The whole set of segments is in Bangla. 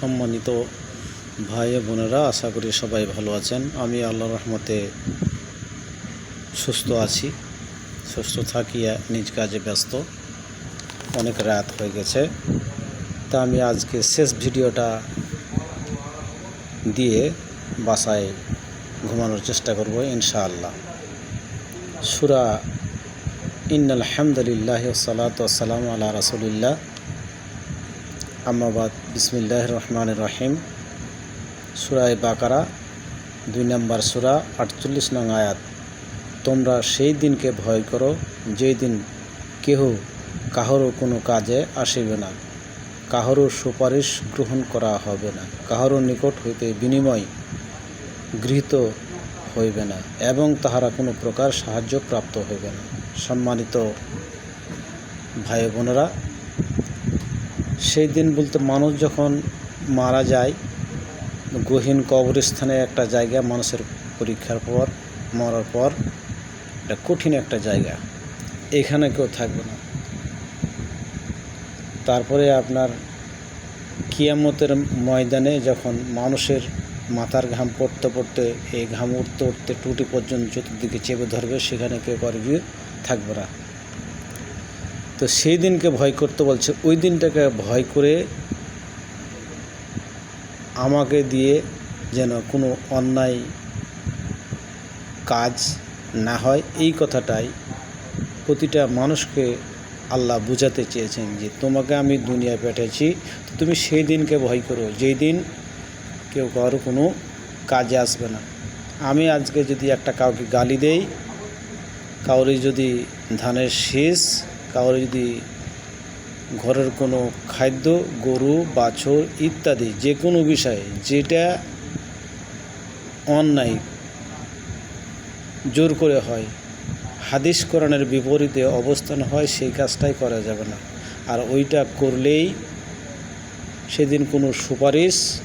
সম্মানিত ভাই বোনেরা, আশা করি সবাই ভালো আছেন। আমি আল্লাহ রহমতে সুস্থ আছি, সুস্থ থাকিয়া নিজ কাজে ব্যস্ত। অনেক রাত হয়ে গেছে। তা আমি আজকে শেষ ভিডিওটা দিয়ে বাসায় ঘুমানোর চেষ্টা করব, ইনশাআল্লাহ। সুরা ইন্নাল হামদুলিল্লাহ সালাত সালাম আল্লাহ রাসুলিল্লাহ। আম্মাবাদ বিসমিল্লাহ রহমান রহিম। সুরায় বাকারা, দুই নম্বর সুরা, আটচল্লিশ নং আয়াত। তোমরা সেই দিনকে ভয় করো, যেই দিন কেহ কাহারও কোনো কাজে আসিবে না। কাহারও সুপারিশ গ্রহণ করা হবে না। কাহারও নিকট হইতে বিনিময় গৃহীত হইবে না এবং তাহারা কোনো প্রকার সাহায্য প্রাপ্ত হইবে না। সম্মানিত ভাই বোনেরা সেই দিন বলতে মানুষ যখন মারা যায়, গহীন কবরস্থানে একটা জায়গা মানুষের পরীক্ষার পর, মরার পর, এটা কঠিন একটা জায়গা। এখানে কেউ থাকবে না। তারপরে আপনার কিয়ামতের ময়দানে যখন মানুষের মাথার ঘাম পড়তে পড়তে, এই ঘাম উঠতে উঠতে টুটি পর্যন্ত চতুর্দিকে চেপে ধরবে, সেখানে কেউ করবি থাকবে না। তো সেই দিনকে ভয় করতে বলছে, ওই দিনটাকে ভয় করে আমাকে দিয়ে যেন কোনো অন্যায় কাজ না হয়, এই কথাটাই প্রতিটা মানুষকে আল্লাহ বুঝাতে চেয়েছেন যে তোমাকে আমি দুনিয়ায় পাঠিয়েছি, তো তুমি সেই দিনকে ভয় করো, যেই দিন কেউ কারও কোনো কাজে আসবে না। আমি আজকে যদি একটা কাউকে গালি দেই, কাউরে যদি ধানের শীষ কাউরে যদি ঘরের কোনো খাদ্য, গরু, বাছর ইত্যাদি যে কোনো বিষয়ে যেটা অন্যায় জোর করে হয়, হাদিস কোরআনের বিপরীতে অবস্থান হয়, সেই কাজটাই করা যাবে না। আর ওইটা করলেই সেদিন কোনো সুপারিশ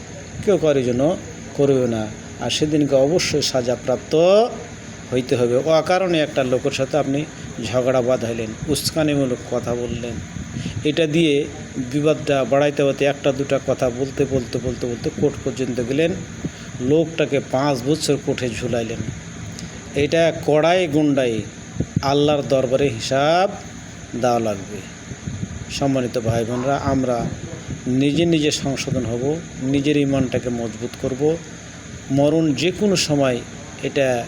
কেউ করে যেন করবে না। আর সেদিনকে অবশ্যই সাজাপ্রাপ্ত হইতে হবে। ও কারণে একটা লোকের সাথে আপনি ঝগড়া বাঁধাইলেন উস্কানিমূলক কথা বললেন। এটা দিয়ে বিবাদটা বাড়াইতে হতে একটা দুটা কথা বলতে বলতে বলতে বলতে কোর্ট পর্যন্ত গেলেন। লোকটাকে পাঁচ বছর কোর্টে ঝুলাইলেন। এটা কড়াই গুন্ডাই আল্লাহর দরবারে হিসাব দেওয়া লাগবে। সম্মানিত ভাই বোনরা আমরা নিজে নিজে সংশোধন হব, নিজের ইমানটাকে মজবুত করব। মরণ যে কোনো সময় এটা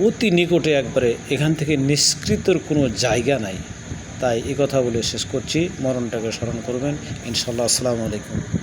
অতি নিকটে একবারে এখান থেকে নিষ্কৃতর কোনো জায়গা নাই। তাই এ কথা বলে শেষ করছি। মরণটাকে স্মরণ করবেন। ইনশাল্লাহ আসসালামু আলাইকুম।